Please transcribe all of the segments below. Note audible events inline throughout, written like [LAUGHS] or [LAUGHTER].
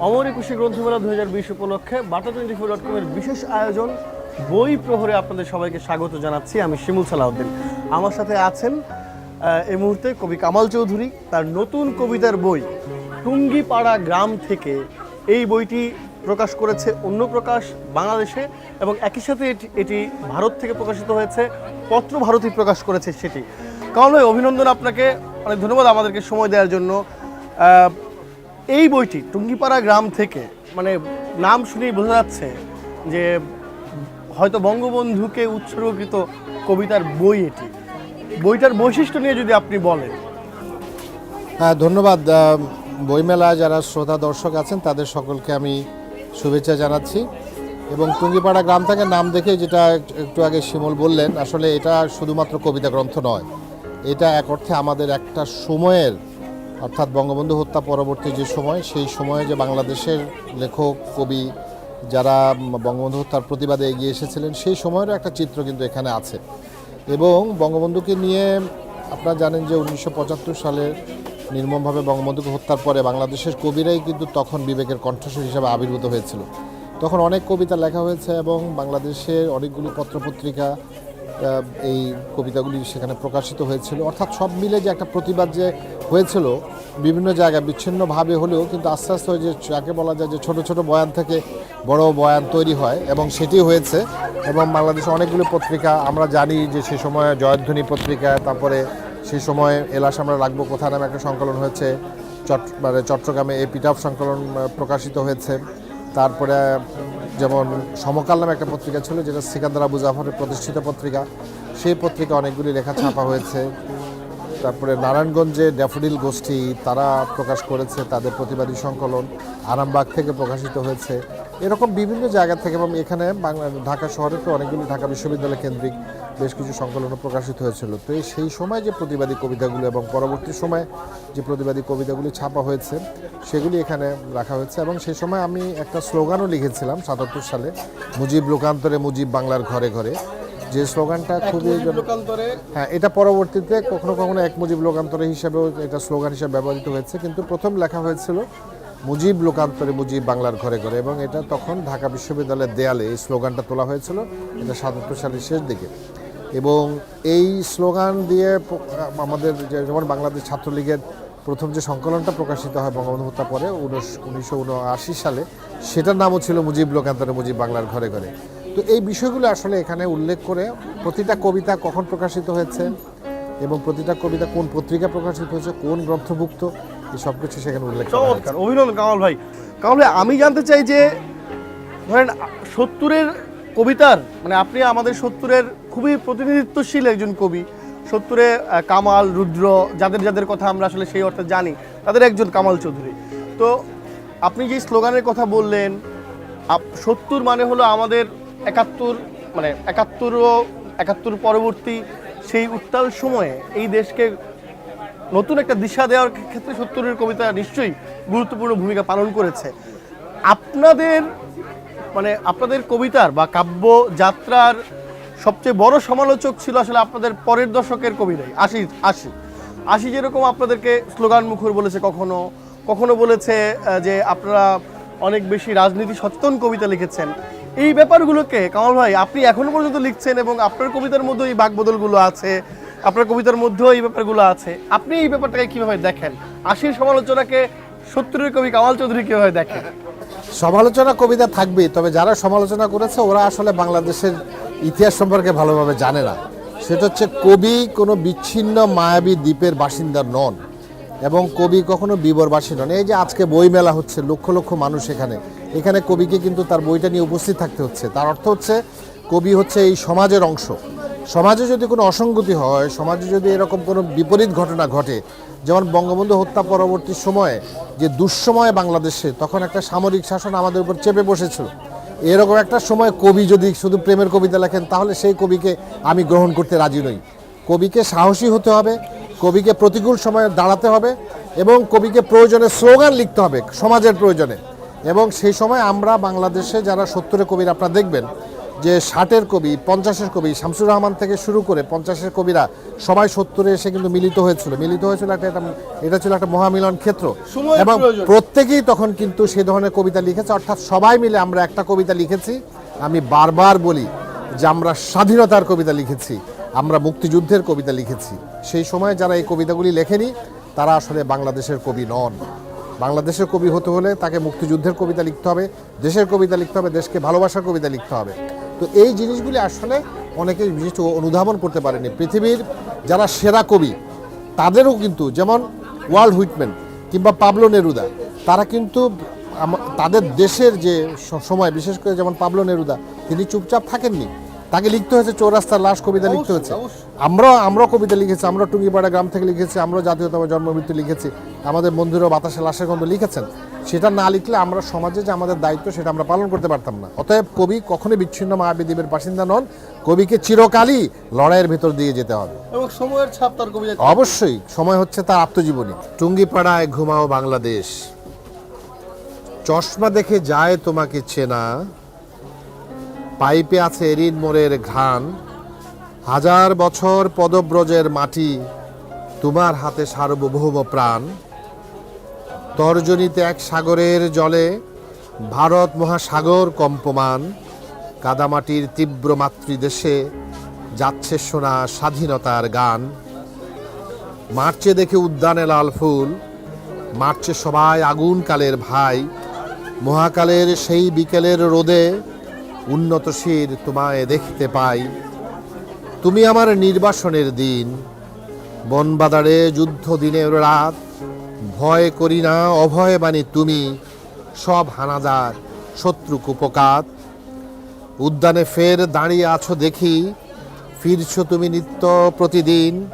অমর একুশে গ্রন্থমেলা দু হাজার বিশ উপলক্ষে বাটা টোয়েন্টি ফোর ডট কমের বিশেষ আয়োজন, বই প্রহরে আপনাদের সবাইকে স্বাগত জানাচ্ছি। আমি শিমুল সালাউদ্দিন। আমার সাথে আছেন এই মুহূর্তে কবি কামাল চৌধুরী, তার নতুন কবিতার বই, টুঙ্গিপাড়া গ্রাম থেকে এই বইটি প্রকাশ করেছে অন্য প্রকাশ বাংলাদেশে এবং একই সাথে এটি- ভারত থেকে প্রকাশিত হয়েছে, পত্র ভারতী প্রকাশ করেছে সেটি। কারণ ভাই, অভিনন্দন আপনাকে। অনেক ধন্যবাদ আমাদেরকে সময় দেওয়ার জন্য। এই বইটি টুঙ্গিপাড়া গ্রাম থেকে মানে নাম শুনেই বোঝা যাচ্ছে যে হয়তো বঙ্গবন্ধুকে উৎসর্গকৃত কবিতার বই এটি। বইটার বৈশিষ্ট্য নিয়ে যদি আপনি বলেন। হ্যাঁ ধন্যবাদ বইমেলা যারা শ্রোতা দর্শক আছেন, তাদের সকলকে আমি শুভেচ্ছা জানাচ্ছি। এবং টুঙ্গিপাড়া গ্রাম থেকে নাম দেখে যেটা একটু আগে শিমল বললেন, আসলে এটা শুধুমাত্র কবিতা গ্রন্থ নয়। এটা এক অর্থে আমাদের একটা সময়ের অর্থাৎ বঙ্গবন্ধু হত্যা পরবর্তী যে সময়, সেই সময়ে যে বাংলাদেশের লেখক, কবি যারা বঙ্গবন্ধু হত্যার প্রতিবাদে এগিয়ে এসেছিলেন, সেই সময়েরও একটা চিত্র কিন্তু এখানে আছে। এবং বঙ্গবন্ধুকে নিয়ে আপনারা জানেন যে উনিশশো পঁচাত্তর সালে নির্মমভাবে বঙ্গবন্ধুকে হত্যার পরে বাংলাদেশের কবিরাই কিন্তু তখন বিবেকের কণ্ঠস্বর হিসাবে আবির্ভূত হয়েছিল। তখন অনেক কবিতা লেখা হয়েছে এবং বাংলাদেশের অনেকগুলো পত্রপত্রিকা এই কবিতাগুলি সেখানে প্রকাশিত হয়েছিল। অর্থাৎ সব মিলে যে একটা প্রতিবাদ যে হয়েছিল, বিভিন্ন জায়গায় বিচ্ছিন্নভাবে হলেও কিন্তু আস্তে আস্তে যে যাকে বলা যায় যে ছোট ছোট বয়ান থেকে বড় বয়ান তৈরি হয় এবং সেটি হয়েছে এবং বাংলাদেশে অনেকগুলো পত্রিকা, আমরা জানি যে সে সময় জয়ধ্বনি পত্রিকা, তারপরে সেই সময় এলাস আমরা রাখব কোথা নামে একটা সংকলন হয়েছে, চট মানে চট্টগ্রামে এই পিটাফ সংকলন প্রকাশিত হয়েছে। তারপরে যেমন সমকাল নামে একটা পত্রিকা ছিল, যেটা সিকান্দার আবু জাফরের প্রতিষ্ঠিত পত্রিকা। সেই পত্রিকা অনেকগুলি লেখা ছাপা হয়েছে। তারপরে নারায়ণগঞ্জে ড্যাফোডিল গোষ্ঠী, তারা প্রকাশ করেছে তাদের প্রতিবাদী সংকলন, আরামবাগ থেকে প্রকাশিত হয়েছে। এরকম বিভিন্ন জায়গা থেকে এবং এখানে বাংলা, ঢাকা শহরে তো অনেকগুলি ঢাকা বিশ্ববিদ্যালয় কেন্দ্রিক বেশ কিছু সংকলনও প্রকাশিত হয়েছিল। তো সেই সময় যে প্রতিবাদী কবিতাগুলো এবং পরবর্তী সময়ে যে প্রতিবাদী কবিতাগুলি ছাপা হয়েছে, সেগুলি এখানে রাখা হয়েছে এবং সেই সময় আমি একটা স্লোগানও লিখেছিলাম সাতাত্তর সালে, মুজিব লোকান্তরে মুজিব বাংলার ঘরে ঘরে। যে স্লোগানটা খুবই হ্যাঁ এটা পরবর্তীতে কখনো কখনো এক মুজিব লোকান্তরে হিসাবেও এটা স্লোগান হিসাবে ব্যবহৃত হয়েছে। কিন্তু প্রথম লেখা হয়েছিল মুজিব লোকান্তরে মুজিব বাংলার ঘরে ঘরে। এবং এটা তখন ঢাকা বিশ্ববিদ্যালয়ের দেয়ালে এই স্লোগানটা তোলা হয়েছিল এটা সাতাত্তর সালের শেষ দিকে। এবং এই স্লোগান দিয়ে আমাদের যে- যেমন বাংলাদেশ ছাত্রলীগের প্রথম যে সংকলনটা প্রকাশিত হয় বঙ্গবন্ধু হত্যা পরে উনিশশো উনআশি সালে সেটার নামও ছিল মুজিব লোকান্তরে মুজিব বাংলার ঘরে ঘরে। তো এই বিষয়গুলো আসলে এখানে উল্লেখ করে প্রতিটা কবিতা কখন প্রকাশিত হয়েছে এবং প্রতিটা কবিতা কোন পত্রিকা প্রকাশিত হয়েছে, কোন গ্রন্থভুক্ত, এই সব কিছু সেখানে উল্লেখ করা চমৎকার। অভিনন্দন কামাল ভাই। কামাল ভাই, আমি জানতে চাই যে, ধরেন, সত্তরের কবিতার মানে আপনি আমাদের সত্তরের খুবই প্রতিনিধিত্বশীল একজন কবি, সত্তরে কামাল, রুদ্র, যাদের যাদের কথা আমরা আসলে সেই অর্থে জানি, তাদের একজন কামাল চৌধুরী। তো আপনি যে স্লোগানের কথা বললেন সত্তর মানে হলো আমাদের একাত্তর মানে একাত্তর ও একাত্তর পরবর্তী সেই উত্তাল সময়ে এই দেশকে নতুন একটা দিশা দেওয়ার ক্ষেত্রে সত্তরের কবিতা নিশ্চয়ই গুরুত্বপূর্ণ ভূমিকা পালন করেছে। আপনাদের মানে আপনাদের কবিতার বা কাব্য যাত্রার সবচেয়ে বড় সমালোচক ছিল আসলে আপনাদের পরের দশকের কবিরাই আশি আশি আশি যেরকম আপনাদেরকে স্লোগান মুখর বলেছে কখনো কখনো বলেছে যে আপনারা অনেক বেশি রাজনীতি সচেতন কবিতা লিখেছেন। এই ব্যাপারগুলোকে, কামাল ভাই, আপনি এখনও পর্যন্ত লিখছেন এবং আপনার কবিতার মধ্যে এই বাকবদলগুলো আছে, আপনার কবিতার মধ্যেও এই ব্যাপারগুলো আছে। আপনি এই ব্যাপারটাকে কীভাবে দেখেন? আশির সমালোচনাকে সত্তরের কবি কামাল চৌধুরী কীভাবে দেখেন? সমালোচনা কবিতা থাকবে তবে যারা সমালোচনা করেছে, ওরা আসলে বাংলাদেশের ইতিহাস সম্পর্কে ভালোভাবে জানে না। সেটা হচ্ছে, কবি কোনো বিচ্ছিন্ন মায়াবী দ্বীপের বাসিন্দা নন এবং কবি কখনো বিবরবাসী নন। এই যে আজকে বইমেলা হচ্ছে, লক্ষ লক্ষ মানুষ এখানে। এখানে কবিকে কিন্তু তার বইটা নিয়ে উপস্থিত থাকতে হচ্ছে। তার অর্থ হচ্ছে, কবি হচ্ছে এই সমাজের অংশ। সমাজে যদি কোনো অসঙ্গতি হয়, সমাজে যদি এরকম কোনো বিপরীত ঘটনা ঘটে, যেমন বঙ্গবন্ধু হত্যা পরবর্তী সময়ে যে দুঃসময়ে বাংলাদেশে, তখন একটা সামরিক শাসন আমাদের উপর চেপে বসেছিল। এরকম একটা সময় কবি যদি শুধু প্রেমের কবিতা লেখেন, তাহলে সেই কবিকে আমি গ্রহণ করতে রাজি নই। কবিকে সাহসী হতে হবে, কবিকে প্রতিকূল সময়ে দাঁড়াতে হবে এবং কবিকে প্রয়োজনে স্লোগান লিখতে হবে, সমাজের প্রয়োজনে। এবং সেই সময় আমরা বাংলাদেশে যারা সত্তরের কবির আপনারা দেখবেন যে ষাটের কবি পঞ্চাশের কবি শামসুর রহমান থেকে শুরু করে পঞ্চাশের কবিরা সবাই সত্তরে এসে কিন্তু মিলিত হয়েছিল। মিলিত হয়েছিল একটা এটা এটা ছিল একটা মহামিলন ক্ষেত্র। এবং প্রত্যেকেই তখন কিন্তু সে ধরনের কবিতা লিখেছে। অর্থাৎ সবাই মিলে আমরা একটা কবিতা লিখেছি। আমি বারবার বলি যে আমরা স্বাধীনতার কবিতা লিখেছি আমরা মুক্তিযুদ্ধের কবিতা লিখেছি। সেই সময় যারা এই কবিতাগুলি লেখেনি তারা আসলে বাংলাদেশের কবি নন। বাংলাদেশের কবি হতে হলে তাকে মুক্তিযুদ্ধের কবিতা লিখতে হবে, দেশের কবিতা লিখতে হবে, দেশকে ভালোবাসার কবিতা লিখতে হবে। তো এই জিনিসগুলি আসলে অনেকে জিনিস অনুধাবন করতে পারেনি। পৃথিবীর যারা সেরা কবি, তাদেরও কিন্তু যেমন ওয়ার্ল্ড হুইটম্যান কিংবা পাবলো নেরুদা, তারা কিন্তু তাদের দেশের যে সময়, বিশেষ করে যেমন পাবলো নেরুদা, তিনি চুপচাপ থাকেননি। তাকে লিখতে হয়েছে চৌরাস্তার লাশ কবিতা লিখতে হয়েছে। আমরা আমরা কবিতা লিখেছি আমরা টুঙ্গিপাড়া গ্রাম থেকে লিখেছি আমরা জাতীয়তাবাদ জন্মমৃত্যু লিখেছি। আমাদের বন্ধুরা বাতাসে লাশের গন্ধ লিখেছেন। সেটা না লিখলে আমরা সমাজে যে আমাদের দায়িত্ব সেটা আমরা পালন করতে পারতাম না। অতএব কবি কখনোই বিচ্ছিন্ন মহাবিদ্বীপের বাসিন্দা নন কবিকে চিরকালই লড়াইয়ের ভেতর দিয়ে যেতে হবে। এবং সময়ের ছাপ তার কবিতা অবশ্যই সময় হচ্ছে তার আত্মজীবনী। টুঙ্গিপাড়ায় ঘুমাও বাংলাদেশ। চশমা দেখে যায় তোমাকে চেনা পাইপে আছে এরিন মোড়ের ঘ্রাণ। হাজার বছর পদব্রজের মাটি তোমার হাতে সার্বভৌম প্রাণ। তর্জনীতে এক সাগরের জলে ভারত মহাসাগর কম্পমান। কাদামাটির তীব্র মাতৃদেশে যাচ্ছে শোনা স্বাধীনতার গান। মার্চে দেখে উদ্যানে লাল ফুল মার্চে সবাই আগুন কালের ভাই। মহাকালের সেই বিকেলের রোদে উন্নত শির তোমায় দেখতে পাই। তুমি আমার নির্বাসনের দিন। বনবাদারে যুদ্ধ দিনের রাত। ভয় করি না অভয় বাণী তুমি। সব হানাদার শত্রু কুপকাত উদ্যানে ফের দাঁড়িয়ে আছো দেখি। ফিরছো তুমি নিত্য প্রতিদিন।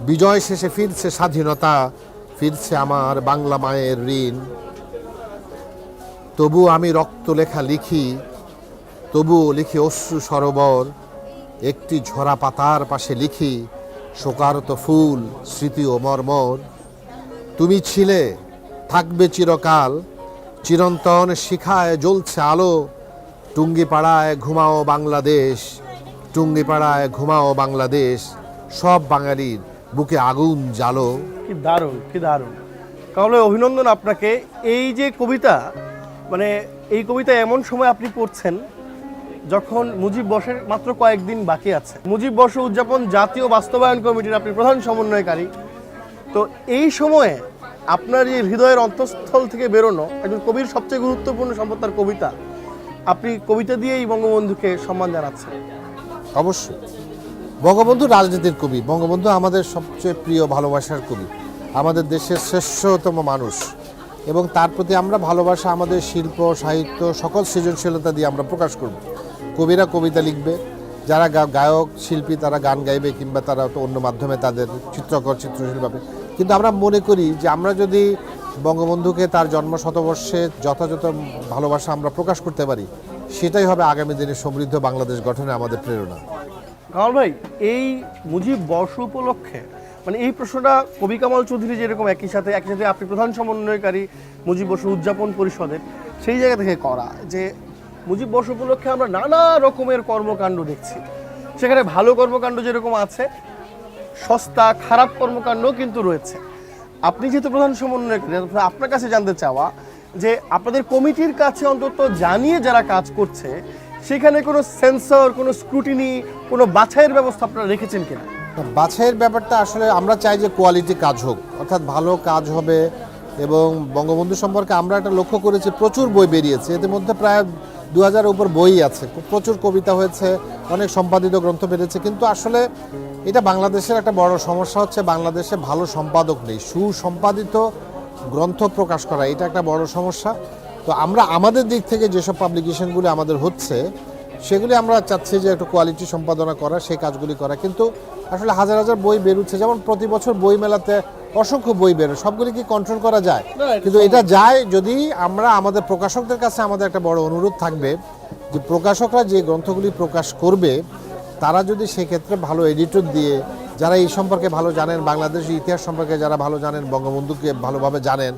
বিজয় শেষে ফিরছে স্বাধীনতা, ফিরছে আমার বাংলা মায়ের ঋণ। তবু আমি রক্ত লেখা লিখি তবু লিখি অশ্রু সরোবর, একটি ঝরা পাতার পাশে লিখি শোকারত ফুল, স্মৃতি ও মর্মর। তুমি ছিলে, থাকবে চিরকাল, চিরন্তন শিখায় জ্বলছে আলো। টুঙ্গিপাড়ায় ঘুমাও বাংলাদেশ, টুঙ্গিপাড়ায় ঘুমাও বাংলাদেশ, সব বাঙালির বুকে আগুন জ্বালো। কি দারুণ কি দারুণ। তাহলে অভিনন্দন আপনাকে। এই যে কবিতা মানে এই কবিতা এমন সময় আপনি পড়ছেন যখন মুজিব বর্ষের মাত্র কয়েকদিন বাকি আছে। মুজিব বর্ষ উদযাপন জাতীয় বাস্তবায়ন কমিটির আপনি প্রধান সমন্বয়কারী। তো এই সময়ে আপনার এই হৃদয়ের অন্তঃস্থল থেকে বেরোনো একজন কবির সবচেয়ে গুরুত্বপূর্ণ সম্পদ তার কবিতা। আপনি কবিতা দিয়েই বঙ্গবন্ধুকে সম্মান জানাচ্ছেন। অবশ্যই। বঙ্গবন্ধু রাজনীতির কবি। বঙ্গবন্ধু আমাদের সবচেয়ে প্রিয় ভালোবাসার কবি। আমাদের দেশের শ্রেষ্ঠতম মানুষ। এবং তার প্রতি আমরা ভালোবাসা, আমাদের শিল্প, সাহিত্য সকল সৃজনশীলতা দিয়ে আমরা প্রকাশ করব। কবিরা কবিতা লিখবে, যারা গায়ক, শিল্পী, তারা গান গাইবে কিংবা তারা অন্য মাধ্যমে তাদের চিত্রকর চিত্রশীল পাবে কিন্তু আমরা মনে করি যে আমরা যদি বঙ্গবন্ধুকে তার জন্ম শতবর্ষে যথাযথ ভালোবাসা আমরা প্রকাশ করতে পারি, সেটাই হবে আগামী দিনে সমৃদ্ধ বাংলাদেশ গঠনে আমাদের প্রেরণা। কামাল ভাই, এই মুজিব বর্ষ উপলক্ষে মানে এই প্রশ্নটা কবি কামাল চৌধুরী যেরকম একই সাথে একই সাথে আপনি প্রধান সমন্বয়কারী মুজিব বর্ষ উদযাপন পরিষদের, সেই জায়গা থেকে করা যে মুজিব বর্ষ উপলক্ষে আমরা নানা রকমের কর্মকাণ্ড দেখছি। সেখানে ভালো কর্মকাণ্ড যেরকম আছে, সস্তা, খারাপ কর্মকাণ্ড কিন্তু রয়েছে। আপনি যেহেতু প্রধান অর্থাৎ আপনার কাছে জানতে চাওয়া যে আপনাদের কমিটির কাছে অন্তত জানিয়ে যারা কাজ করছে, সেখানে কোনো সেন্সর, কোনো স্ক্রুটিনি, কোনো বাছাইয়ের ব্যবস্থা আপনারা রেখেছেন কিনা? বাছাইয়ের ব্যাপারটা আসলে আমরা চাই যে কোয়ালিটি কাজ হোক, অর্থাৎ ভালো কাজ হবে এবং বঙ্গবন্ধু সম্পর্কে আমরা একটা লক্ষ্য করেছি, প্রচুর বই বেরিয়েছে। এদের মধ্যে প্রায় দু হাজারের উপর বই আছে। প্রচুর কবিতা হয়েছে, অনেক সম্পাদিত গ্রন্থ বেরিয়েছে, কিন্তু আসলে এটা বাংলাদেশের একটা বড় সমস্যা হচ্ছে বাংলাদেশে ভালো সম্পাদক নেই। সুসম্পাদিত গ্রন্থ প্রকাশ করা, এটা একটা বড় সমস্যা। তো আমরা, আমাদের দিক থেকে যেসব পাবলিকেশনগুলি আমাদের হচ্ছে, সেগুলি আমরা চাচ্ছি যে একটু কোয়ালিটি সম্পাদনা করা, সেই কাজগুলি করা। কিন্তু আসলে হাজার হাজার বই বেরোচ্ছে। যেমন প্রতি বছর বই মেলাতে অসংখ্য বই বেরোয় সবগুলি কি কন্ট্রোল করা যায়? কিন্তু এটা যায় যদি আমরা আমাদের প্রকাশকদের কাছে আমাদের একটা বড় অনুরোধ থাকবে যে প্রকাশকরা যে গ্রন্থগুলি প্রকাশ করবে তারা যদি সেক্ষেত্রে ভালো এডিটর দিয়ে যারা এই সম্পর্কে ভালো জানেন বাংলাদেশের ইতিহাস সম্পর্কে যারা ভালো জানেন বঙ্গবন্ধুকে ভালোভাবে জানেন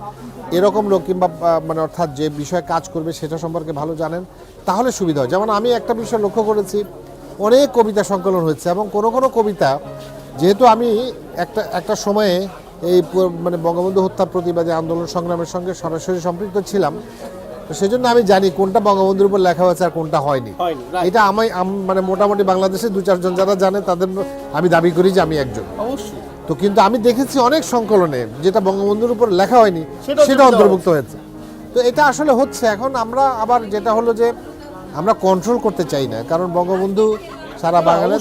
এরকম লোক কিংবা মানে অর্থাৎ যে বিষয়ে কাজ করবে সেটা সম্পর্কে ভালো জানেন তাহলে সুবিধা হয়। যেমন আমি একটা বিষয় লক্ষ্য করেছি অনেক কবিতা সংকলন হয়েছে এবং কোনো কোনো কবিতা যেহেতু আমি একটা একটা সময়ে এই মানে বঙ্গবন্ধু হত্যার প্রতিবাদী আন্দোলন সংগ্রামের সঙ্গে সরাসরি সম্পৃক্ত ছিলাম। তো সেজন্য আমি জানি কোনটা বঙ্গবন্ধুর উপর লেখা হয়েছে আর কোনটা হয়নি। এটা আমি মানে মোটামুটি বাংলাদেশে দু চারজন যারা জানে তাদের আমি দাবি করি যে আমি একজন। অবশ্যই। তো কিন্তু আমি দেখেছি অনেক সংকলনে যেটা বঙ্গবন্ধুর উপর লেখা হয়নি সেটা অন্তর্ভুক্ত হয়েছে। তো এটা আসলে হচ্ছে এখন আমরা আবার যেটা হলো যে আমরা কন্ট্রোল করতে চাই না কারণ বঙ্গবন্ধু সারা বাঙালি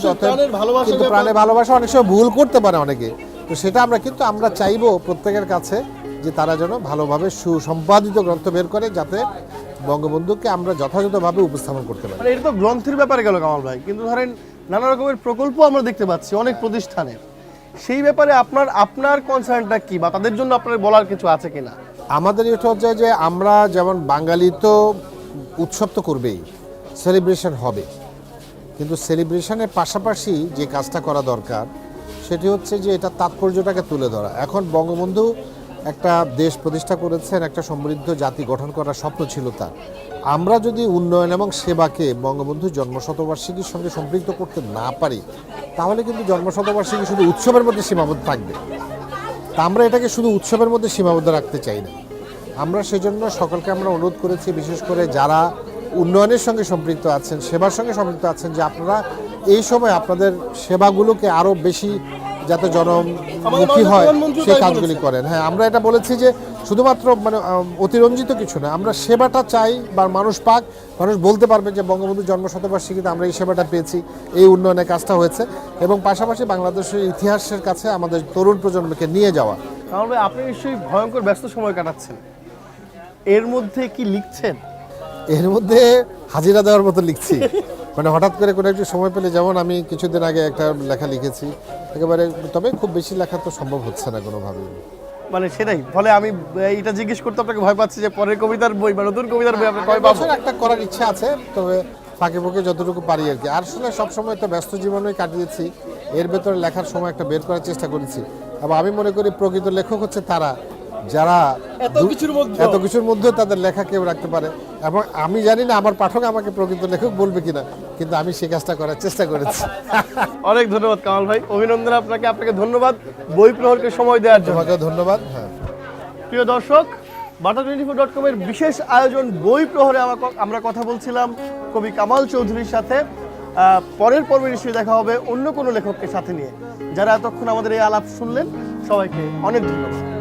কিন্তু প্রাণে ভালোবাসা অনেক সময় ভুল করতে পারে অনেকে। তো সেটা আমরা কিন্তু আমরা চাইব প্রত্যেকের কাছে যে তারা যেন ভালোভাবে সুসম্পাদিত গ্রন্থ বের করে যাতে বঙ্গবন্ধুকে আমরা যথাযথভাবে উপস্থাপন করতে পারি। এটা তো গ্রন্থের ব্যাপারে গেল কামাল ভাই। কিন্তু ধরেন নানা রকমের প্রকল্প আমরা দেখতে পাচ্ছি অনেক প্রতিষ্ঠানে সেই ব্যাপারে আপনার আপনার কনসার্নটা কি বা তাদের জন্য আপনার বলার কিছু আছে কিনা? আমাদের এটা হচ্ছে যে আমরা যেমন বাঙালি তো উৎসব তো করবেই সেলিব্রেশন হবে। কিন্তু সেলিব্রেশনের পাশাপাশি যে কাজটা করা দরকার সেটি হচ্ছে যে এটা তাৎপর্যটাকে তুলে ধরা। এখন বঙ্গবন্ধু একটা দেশ প্রতিষ্ঠা করেছেন, একটা সমৃদ্ধ জাতি গঠন করার স্বপ্ন ছিল তার। আমরা যদি উন্নয়ন এবং সেবাকে বঙ্গবন্ধু জন্মশতবার্ষিকীর সঙ্গে সম্পৃক্ত করতে না পারি, তাহলে কিন্তু জন্মশতবার্ষিকী শুধু উৎসবের মধ্যে সীমাবদ্ধ থাকবে। তা আমরা এটাকে শুধু উৎসবের মধ্যে সীমাবদ্ধ রাখতে চাই না। আমরা সেজন্য সকলকে আমরা অনুরোধ করেছি, বিশেষ করে যারা উন্নয়নের সঙ্গে সম্পৃক্ত আছেন, সেবার সঙ্গে সম্পৃক্ত আছেন, যে আপনারা এই সময় আপনাদের সেবাগুলোকে আরও বেশি যাতে জনমুখী হয় সেই কাজগুলি করেন। হ্যাঁ আমরা এটা বলেছি যে শুধুমাত্র মানে অতিরঞ্জিত কিছু না আমরা সেবাটা চাই বা মানুষ পাক মানুষ বলতে পারবে যে বঙ্গবন্ধু জন্ম শতবার্ষিকীতে আমরা এই সেবাটা পেয়েছি এই উন্নয়নের কাজটা হয়েছে এবং পাশাপাশি বাংলাদেশের ইতিহাসের কাছে আমাদের তরুণ প্রজন্মকে নিয়ে যাওয়া। ভাই আপনি নিশ্চয়ই ভয়ঙ্কর ব্যস্ত সময় কাটাচ্ছেন। এর মধ্যে কি লিখছেন? এর মধ্যে হাজিরা দেওয়ার মতো লিখছি। [LAUGHS] মানে হঠাৎ করে কোনো একটু সময় পেলে যেমন আমি কিছুদিন আগে একটা লেখা লিখেছি একেবারে তবে খুব বেশি লেখা তো সম্ভব হচ্ছে না কোনোভাবেই। মানে সেটাই ফলে আমি এইটা জিজ্ঞেস করতে আপনাকে ভয় পাচ্ছি যে পরের কবিতার বই বা নতুন কবিতার বই আপনি কয় পাবো বছর একটা করার ইচ্ছা আছে তবে ফাঁকে ফুঁকে যতটুকু পারি আর কি। আর আসলে সবসময় তো ব্যস্ত জীবনই কাটিয়েছি এর ভেতরে লেখার সময় একটা বের করার চেষ্টা করেছি। আবার আমি মনে করি প্রকৃত লেখক হচ্ছে তারা যারা এত কিছুর মধ্যে এত কিছুর মধ্যে তাদের লেখা কেউ রাখতে পারে। এবং আমি জানি না আমার পাঠক আমাকে প্রকৃত লেখক বলবে কিনা কিন্তু আমি সেই কাজটা করার চেষ্টা করেছি। [LAUGHS] অনেক ধন্যবাদ কামাল ভাই। অভিনন্দন আপনাকে আপনাকে ধন্যবাদ। বই প্রহরকে সময় দেওয়ার জন্য। তোমাকেও ধন্যবাদ হ্যাঁ। প্রিয় দর্শক বাটা টোয়েন্টি ফোর ডট কমের বিশেষ আয়োজন বই প্রহরে আমা- আমরা কথা বলছিলাম কবি কামাল চৌধুরীর সাথে। পরের পর্বে নিশ্চয়ই দেখা হবে অন্য কোনো লেখককে সাথে নিয়ে। যারা এতক্ষণ আমাদের এই আলাপ শুনলেন সবাইকে অনেক ধন্যবাদ।